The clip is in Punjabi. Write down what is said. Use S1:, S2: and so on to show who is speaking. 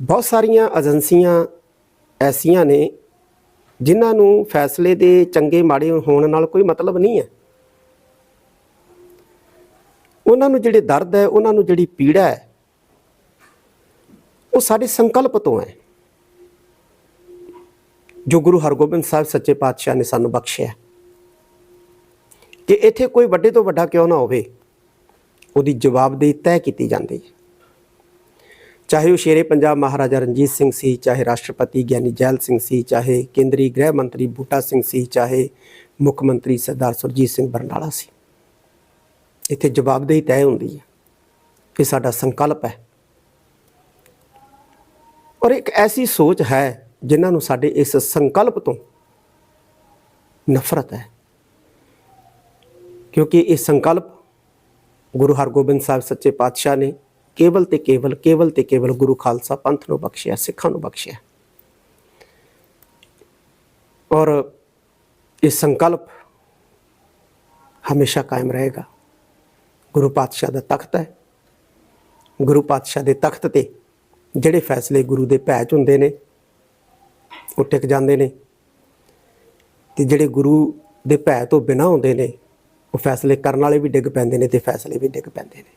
S1: ਬਹੁਤ ਸਾਰੀਆਂ ਏਜੰਸੀਆਂ ਐਸੀਆਂ ਨੇ ਜਿਨ੍ਹਾਂ ਨੂੰ ਫੈਸਲੇ ਦੇ ਚੰਗੇ ਮਾੜੇ ਹੋਣ ਨਾਲ ਕੋਈ ਮਤਲਬ ਨਹੀਂ ਹੈ। ਉਹਨਾਂ ਨੂੰ ਜਿਹੜੇ ਦਰਦ ਹੈ, ਉਹਨਾਂ ਨੂੰ ਜਿਹੜੀ ਪੀੜਾ ਹੈ, ਉਹ ਸਾਡੇ ਸੰਕਲਪ ਤੋਂ ਹੈ। ਜੋ ਗੁਰੂ ਹਰਗੋਬਿੰਦ ਸਾਹਿਬ ਸੱਚੇ ਪਾਤਸ਼ਾਹ ਨੇ ਸਾਨੂੰ ਬਖਸ਼ਿਆ ਕਿ ਇੱਥੇ ਕੋਈ ਵੱਡੇ ਤੋਂ ਵੱਡਾ ਕਿਉਂ ਨਾ ਹੋਵੇ, ਉਹਦੀ ਜਵਾਬਦੇਹੀ ਤੈਅ ਕੀਤੀ ਜਾਂਦੀ ਹੈ। ਚਾਹੇ ਉਹ ਸ਼ੇਰੇ ਪੰਜਾਬ ਮਹਾਰਾਜਾ ਰਣਜੀਤ ਸਿੰਘ ਸੀ, ਚਾਹੇ ਰਾਸ਼ਟਰਪਤੀ ਗਿਆਨੀ ਜੈਲ ਸਿੰਘ ਸੀ, ਚਾਹੇ ਕੇਂਦਰੀ ਗ੍ਰਹਿ ਮੰਤਰੀ ਬੂਟਾ ਸਿੰਘ ਸੀ, ਚਾਹੇ ਮੁੱਖ ਮੰਤਰੀ ਸਰਦਾਰ ਸੁਰਜੀਤ ਸਿੰਘ ਬਰਨਾਲਾ ਸੀ। ਇੱਥੇ ਜਵਾਬਦੇਹੀ ਤੈਅ ਹੁੰਦੀ ਹੈ ਕਿ ਸਾਡਾ ਸੰਕਲਪ ਹੈ। ਔਰ ਇੱਕ ਐਸੀ ਸੋਚ ਹੈ ਜਿਨ੍ਹਾਂ ਨੂੰ ਸਾਡੇ ਇਸ ਸੰਕਲਪ ਤੋਂ ਨਫ਼ਰਤ ਹੈ। ਕਿਉਂਕਿ ਇਹ ਸੰਕਲਪ ਗੁਰੂ ਹਰਗੋਬਿੰਦ ਸਾਹਿਬ ਸੱਚੇ ਪਾਤਸ਼ਾਹ ਨੇ ਕੇਵਲ ਤੇ ਕੇਵਲ ਕੇਵਲ ਤੇ ਕੇਵਲ ਗੁਰੂ ਖਾਲਸਾ ਪੰਥ ਨੂੰ ਬਖਸ਼ਿਆ, ਸਿੱਖਾਂ ਨੂੰ ਬਖਸ਼ਿਆ। ਔਰ ਇਹ ਸੰਕਲਪ ਹਮੇਸ਼ਾ ਕਾਇਮ ਰਹੇਗਾ। ਗੁਰੂ ਪਾਤਸ਼ਾਹ ਦਾ ਤਖਤ ਹੈ। ਗੁਰੂ ਪਾਤਸ਼ਾਹ ਦੇ ਤਖਤ ਤੇ ਜਿਹੜੇ ਫੈਸਲੇ ਗੁਰੂ ਦੇ ਭੈ 'ਚ ਹੁੰਦੇ ਨੇ, ਉਹ ਟਿਕ ਜਾਂਦੇ ਨੇ। ਤੇ ਜਿਹੜੇ ਗੁਰੂ ਦੇ ਭੈ ਤੋਂ ਬਿਨਾਂ ਹੁੰਦੇ ਨੇ, ਉਹ ਫੈਸਲੇ ਕਰਨ ਵਾਲੇ ਵੀ ਡਿੱਗ ਪੈਂਦੇ ਨੇ ਤੇ ਫੈਸਲੇ ਵੀ ਡਿੱਗ ਪੈਂਦੇ ਨੇ।